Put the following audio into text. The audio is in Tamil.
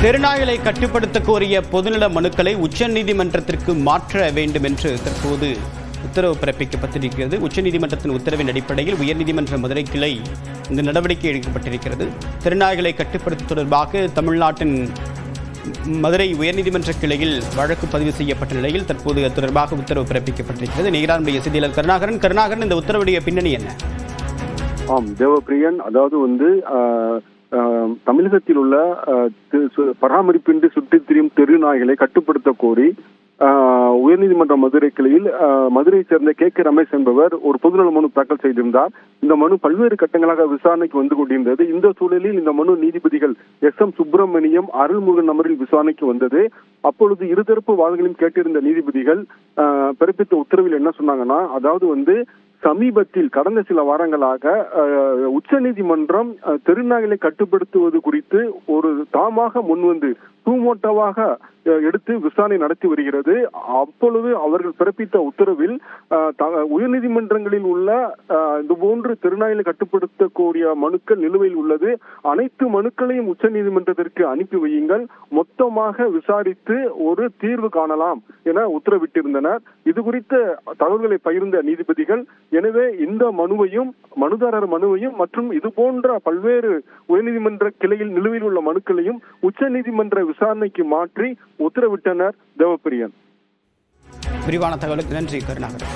தெருநாய்களை கட்டுப்படுத்த கோரிய பொதுநல மனுக்களை உச்சநீதிமன்றத்திற்கு மாற்ற வேண்டும் என்று தற்போது உத்தரவு பிறப்பிக்கப்பட்டிருக்கிறது. உச்சநீதிமன்றத்தின் உத்தரவின் அடிப்படையில் உயர்நீதிமன்ற மதுரை கிளை இந்த நடவடிக்கை எடுக்கப்பட்டிருக்கிறது. தெருநாய்களை கட்டுப்படுத்த தொடர்பாக தமிழ்நாட்டின் மதுரை உயர்நீதிமன்ற கிளையில் வழக்கு பதிவு செய்யப்பட்ட நிலையில் தற்போது அது தொடர்பாக உத்தரவு பிறப்பிக்கப்பட்டிருக்கிறது. நிகரானுடைய செய்தியாளர் கருணாகரன் கருணாகரன் இந்த உத்தரவுடைய பின்னணி என்ன? ஆம் தேவப்பிரியன் அதாவது வந்து தமிழகத்தில் உள்ள பராமரிப்பின்றி சுற்றித் திரியும் தெரு நாய்களை கட்டுப்படுத்த கோரி உயர்நீதிமன்ற மதுரை கிளையில் மதுரையைச் சேர்ந்த கே. கே. ரமேஷ் என்பவர் ஒரு பொதுநல மனு தாக்கல் செய்திருந்தார். இந்த மனு பல்வேறு கட்டங்களாக விசாரணைக்கு வந்து கொண்டிருந்தது. இந்த சூழலில் இந்த மனு நீதிபதிகள் எஸ். எம். சுப்பிரமணியம் அருள்முருகன் அமரில் விசாரணைக்கு வந்தது. அப்பொழுது இருதரப்பு வாதங்களையும் கேட்டிருந்த நீதிபதிகள் பிறப்பித்த உத்தரவில் என்ன சொன்னாங்கன்னா அதாவது வந்து சமீபத்தில் கடந்த சில வாரங்களாக உச்சநீதிமன்றம் அஹ், கட்டுப்படுத்துவது குறித்து ஒரு தாமாக முன்வந்து சூமோட்டோவாக எடுத்து விசாரணை நடத்தி வருகிறது. அப்பொழுது அவர்கள் பிறப்பித்த உத்தரவில் உயர்நீதிமன்றங்களில் உள்ள இது போன்று தெருநாய்களை கட்டுப்படுத்தக்கூடிய மனுக்கள் நிலுவையில் உள்ளது. அனைத்து மனுக்களையும் உச்ச நீதிமன்றத்திற்கு அனுப்பி வையுங்கள். மொத்தமாக விசாரித்து ஒரு தீர்வு காணலாம் என உத்தரவிட்டிருந்தனர். இது குறித்த தகவல்களை பகிர்ந்த நீதிபதிகள் எனவே இந்த மனுவையும் மனுதாரர் மனுவையும் மற்றும் இது போன்ற பல்வேறு உயர்நீதிமன்ற கிளையில் நிலுவையில் உள்ள மனுக்களையும் உச்ச நீதிமன்ற விசாரணைக்கு மாற்றி உத்தரவிட்டனர் தேவப்பிரியன். விரிவான தகவலுக்கு நன்றி கருணாகரன்.